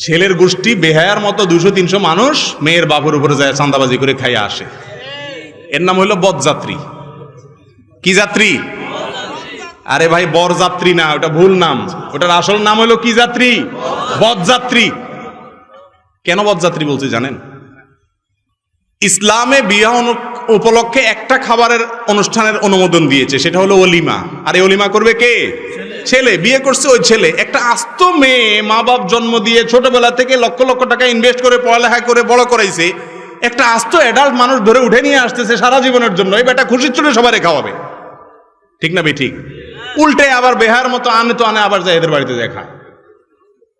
ছেলের গোষ্ঠী বেহায়ার মতো দুশো, তিনশো মানুষ মেয়ের বাপের উপরে যায় চান্দাবাজি করে খাইয়া আসে। এর নাম হইল বদযাত্রী। কি যাত্রী? আরে ভাই, বরযাত্রী না, ওটা ভুল নাম। ওটার আসল নাম হলো কি যাত্রী? বদযাত্রী। কেন বদযাত্রী বলছি জানেন? ইসলামে অনু- উপলক্ষে একটা খাবারের অনুষ্ঠানের অনুমোদন দিয়েছে, সেটা হলো অলিমা। আর এই অলিমা করবে কে? ছেলে, বিয়ে করছে ওই ছেলে। একটা আস্ত মেয়ে মা বাপ জন্ম দিয়ে ছোটবেলা থেকে লক্ষ লক্ষ টাকা ইনভেস্ট করে, পড়ালেখা করে, বড় করাইছে। একটা আস্ত অ্যাডাল্ট মানুষ ধরে উঠে নিয়ে আসতেছে সারা জীবনের জন্য। এই বেটা খুশির চলে সবাই খাওয়াবে। ঠিক না বে ঠিক? উল্টে আবার বেহার মতো আনে তো আনে, আবার যায় এদের বাড়িতে দেখা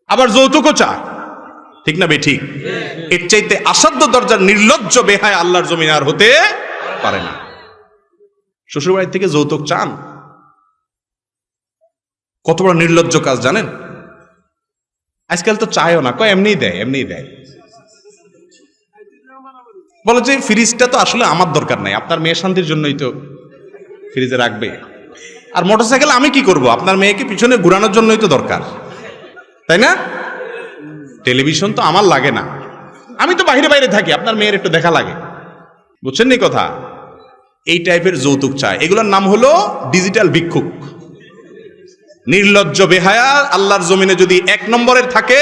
আবার যৌতুকও চায়। ঠিক না বে ঠিক? এর চাইতে আসাধ্য দরজার নির্লজ্জ বেহায় আল্লাহর জমিন আর হতে পারে না। শ্বশুর বাড়ি থেকে যৌতুক চান? কত বড় নির্লজ্জ কাজ, জানেন? আজকাল তো চায়ও না, কয় এমনিই দেয় এমনিই দেয়। বলে যে ফ্রিজটা তো আসলে আমার দরকার নাই, আপনার মেয়ের শান্তির জন্যই তো ফ্রিজে রাখবে। আর মোটরসাইকেল আমি কি করব? আপনার মেয়েকে পিছনে ঘুরানোর জন্যই তো দরকার। তাই না? টেলিভিশন তো আমার লাগে না। আমি তো বাইরে বাইরে থাকি, আপনার মেয়ের একটু দেখা লাগে। বুঝছেন নি কথা? এই টাইপের যৌতুক চায় এগুলোর নাম হলো ডিজিটাল ভিক্ষুক। নির্লজ্জ বেহায়া, আল্লাহর জমিনে যদি এক নম্বরের থাকে,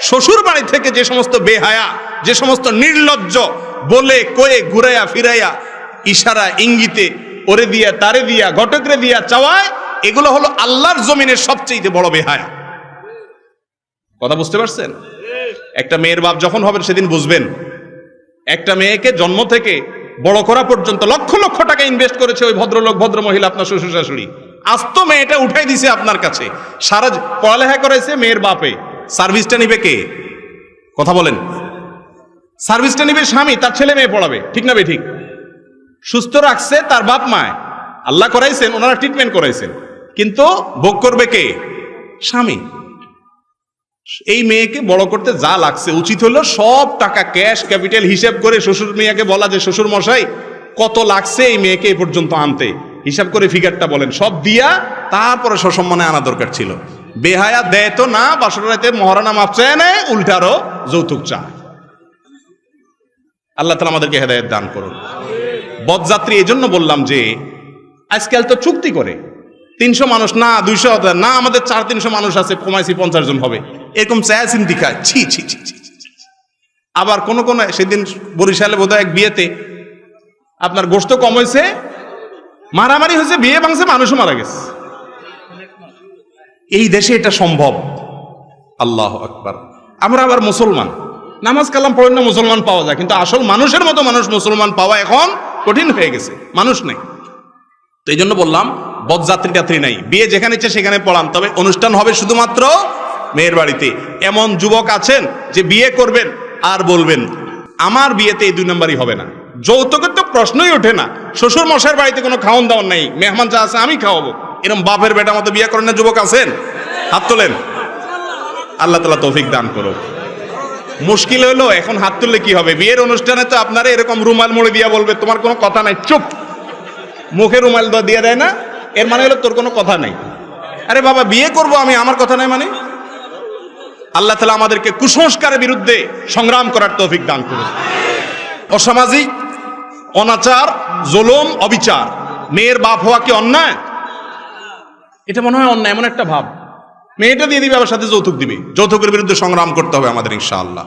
শ্বশুর বাড়ি থেকে যে সমস্ত বেহায়া, যে সমস্ত নির্লজ্জ বলে, কয়ে, ঘুরাইয়া, ফিরাইয়া, ইশারা, ইঙ্গিতে, ওরে দিয়া, তারে দিয়া, ঘটকরে দিয়া চাওয়ায়, এগুলো হলো আল্লাহর জমিনের সবচেয়ে বড় বেহায়া। কথা বুঝতে পারছেন? একটা মেয়ের বাপ যখন হবেন, সেদিন বুঝবেন। একটা মেয়েকে জন্ম থেকে বড় করা পর্যন্ত লক্ষ লক্ষ টাকা ইনভেস্ট করেছে ওই ভদ্রলোক ভদ্র মহিলা আপনার শ্বশুর শাশুড়ি। আস্ত মেয়েটা উঠাই দিছে আপনার কাছে। সারা পড়ালেখা করেছে মেয়ের বাপে। সার্ভিসটা নিবে কে? কথা বলেন। সার্ভিসটা নিবে স্বামী, তার ছেলে মেয়ে পড়াবে। ঠিক না বে ঠিক? সুস্থ রাখছে তার বাপ মায়। আল্লাহ করাইছেন, ওনারা ট্রিটমেন্ট করাইছেন। কিন্তু ভোগ করবে কে? স্বামী। এই মেয়েকে বড় করতে যা লাগছে, উচিত হলো সব টাকা ক্যাশ ক্যাপিটাল হিসেব করে শ্বশুর মেয়েকে বলা যে শ্বশুর মশাই কত লাগছে এই মেয়েকে এই পর্যন্ত আনতে? হিসাব করে ফিগারটা বলেন। সব দিয়া তারপরে সসম্মানে আনা দরকার ছিল। বেহায়া দেয় তো না বাসর মহারানা মাপ চায় নেয় উল্টারও যৌতুক চায়। আল্লাহ তালা আমাদেরকে হেদায়ত দান করুন। বদযাত্রী এই জন্য বললাম যে আজকাল তো চুক্তি করে। তিনশো মানুষ না দুইশো না আমাদের চার তিনশো মানুষ আছে কমাইছি পঞ্চাশ জন হবে। এরকম চায়া চিন্তি খায় ছি ছি ছি ছি ছি, ছি। আবার কোন কোন সেদিন বরিশালে বোধহয় এক বিয়েতে আপনার গোস্ত কম হয়েছে মারামারি হয়েছে, বিয়ে ভাঙছে, মানুষও মারা গেছে। এই দেশে এটা সম্ভব। আল্লাহ আকবার। আমরা আবার মুসলমান। নামাজ কালাম পড়েন না মুসলমান পাওয়া যায়, কিন্তু আসল মানুষের মতো মানুষ মুসলমান পাওয়া এখন কঠিন হয়ে গেছে। মানুষ নেই। তো এই জন্য বললাম বদযাত্রী টাত্রী নাই। বিয়ে যেখানে ইচ্ছে সেখানে পড়ান, তবে অনুষ্ঠান হবে শুধুমাত্র মেয়ের বাড়িতে। এমন যুবক আছেন যে বিয়ে করবেন আর বলবেন, আমার বিয়েতে এই দুই নম্বরই হবে না। যৌতুকের তো প্রশ্নই ওঠে না। শ্বশুর মশাইয়ের বাড়িতে কোনো খাওয়ান দাওয়ান নেই। মেহমান যা আছে আমি খাওয়াবো। এরকম বাপের বেটা মতো বিয়ে করেন না, যুবক আছেন? হাত তোলেন। আল্লাহ তালা তৌফিক দান করো মুশকিল হলো এখন হাত তুললে কি হবে? বিয়ের অনুষ্ঠানে তো আপনারা এরকম রুমাল মুড়ে দিয়া বলবে, তোমার কোনো কথা নাই। চুপ। মুখে রুমাল দিয়ে দেয় না। এর মানে হলো তোর কোনো কথা নাই। আরে বাবা, বিয়ে করব আমি, আমার কথা নাই মানে? আল্লাহ তালা আমাদেরকে কুসংস্কারের বিরুদ্ধে সংগ্রাম করার তৌফিক দান করুন অসামাজিক অনাচার, জোলম, অবিচার। মেয়ের বাপ হওয়া কি অন্যায়? এটা মনে হয় অন্যায়, এমন একটা ভাব। মেয়েটা দিয়ে দিবে, আবার সাথে যৌতুক দিবে। যৌতুকের বিরুদ্ধে সংগ্রাম করতে হবে আমাদের, ইনশাআল্লাহ।